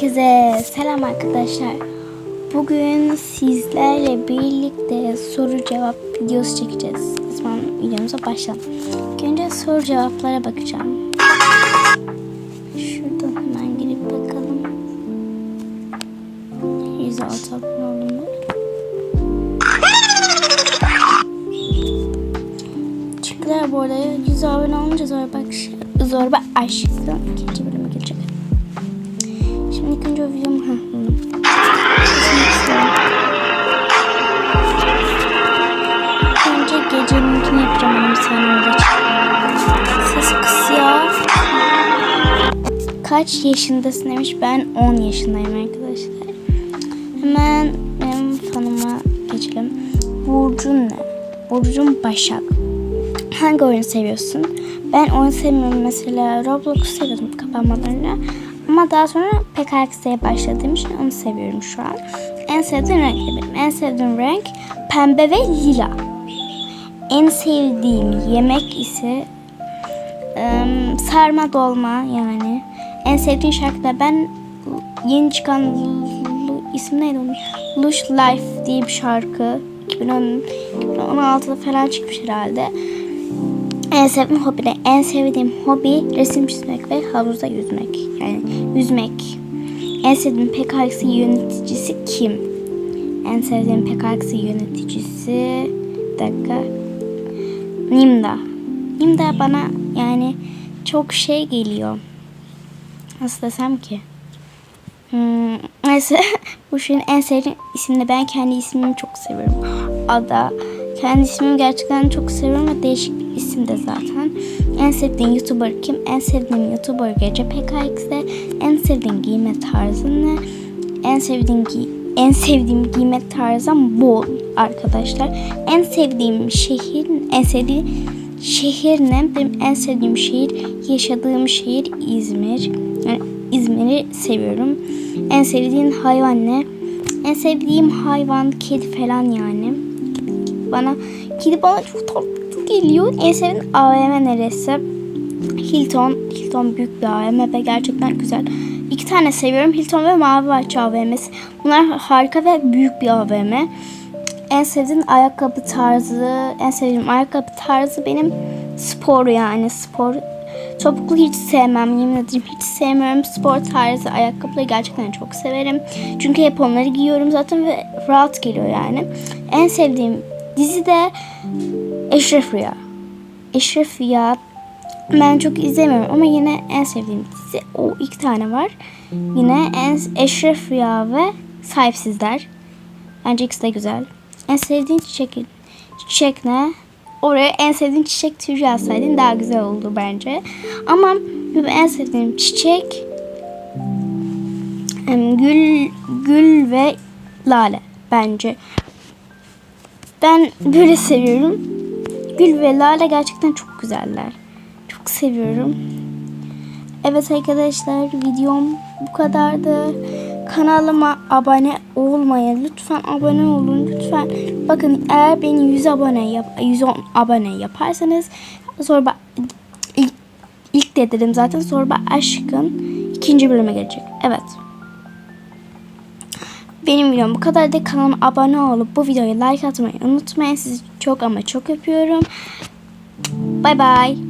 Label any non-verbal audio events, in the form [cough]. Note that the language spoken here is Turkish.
Hepinize selam arkadaşlar. Bugün sizlerle birlikte soru cevap videosu çekeceğiz. O zaman videomuza başlayalım. Önce soru cevaplara bakacağım. Şuradan hemen girip bakalım. 106 abone olunur. Teşekkürler bu arada. 100 abone olunca zorba, zorba. Şimdi ilk önce o videomu ha, buldum. Önce kısıyor. Kaç yaşındasın demiş. Ben 10 yaşındayım arkadaşlar. Hemen benim fanıma geçelim. Burcun ne? Burcun Başak. Hangi oyunu seviyorsun? Ben oyun sevmiyorum mesela. Roblox'u seviyordum kapanmalarını. Ama daha sonra PKX'ye başladığım için onu seviyorum şu an. En sevdiğim renk benim. En sevdiğim renk pembe ve lila. En sevdiğim yemek ise ım, sarma dolma yani. En sevdiğim şarkı da ben yeni çıkan ismi neydi onun? Lush Life diye bir şarkı. 2010, 2016'da falan çıkmış herhalde. En sevdiğim hobi de en sevdiğim hobi resim çizmek ve havuzda yüzmek. Yani yüzmek. En sevdiğim PKX yöneticisi kim? En sevdiğim PKX yöneticisi bir dakika. Nimda. Nimda bana yani çok şey geliyor. Nasıl desem ki? Hmm, neyse [laughs] bu şeyin en sevdiğim isimde ben kendi ismimi çok seviyorum. Ada. Kendi ismimi gerçekten çok seviyorum ve değişik isim de zaten. En sevdiğin YouTuber kim? En sevdiğim YouTuber Gece PKX'de. En sevdiğin giyme tarzın ne? En sevdiğin gi en sevdiğim giyme tarzım bol arkadaşlar. En sevdiğim şehir, en sevdiğim şehir ne? Benim en sevdiğim şehir, yaşadığım şehir İzmir. Yani İzmir'i seviyorum. En sevdiğin hayvan ne? En sevdiğim hayvan kedi falan yani. Bana kedi bana çok tatlı geliyor. En sevdiğim AVM neresi? Hilton. Hilton büyük bir AVM ve gerçekten güzel. İki tane seviyorum. Hilton ve Mavi Bahçe AVM'si. Bunlar harika ve büyük bir AVM. En sevdiğim ayakkabı tarzı, en sevdiğim ayakkabı tarzı benim spor yani spor. Topuklu hiç sevmem yemin ederim hiç sevmiyorum. Spor tarzı ayakkabıları gerçekten çok severim. Çünkü hep onları giyiyorum zaten ve rahat geliyor yani. En sevdiğim dizi de Eşref Rüya. Eşref Rüya ben çok izlemiyorum ama yine en sevdiğim dizi o iki tane var. Yine en Eşref Rüya ve Sahipsizler. Bence ikisi de güzel. En sevdiğin çiçek, çiçek ne? Oraya en sevdiğin çiçek türü yazsaydın daha güzel oldu bence. Ama en sevdiğim çiçek gül, gül ve lale bence. Ben böyle seviyorum. Gül ve lale gerçekten çok güzeller. Çok seviyorum. Evet arkadaşlar videom bu kadardı. Kanalıma abone olmayı lütfen abone olun lütfen. Bakın eğer beni 100 abone yap 110 abone yaparsanız zorba ilk, ilk de dedim zaten zorba aşkın ikinci bölüme gelecek. Evet. Benim videom bu kadar da kanalıma abone olup bu videoya like atmayı unutmayın. Sizi çok ama çok öpüyorum. Bay bay.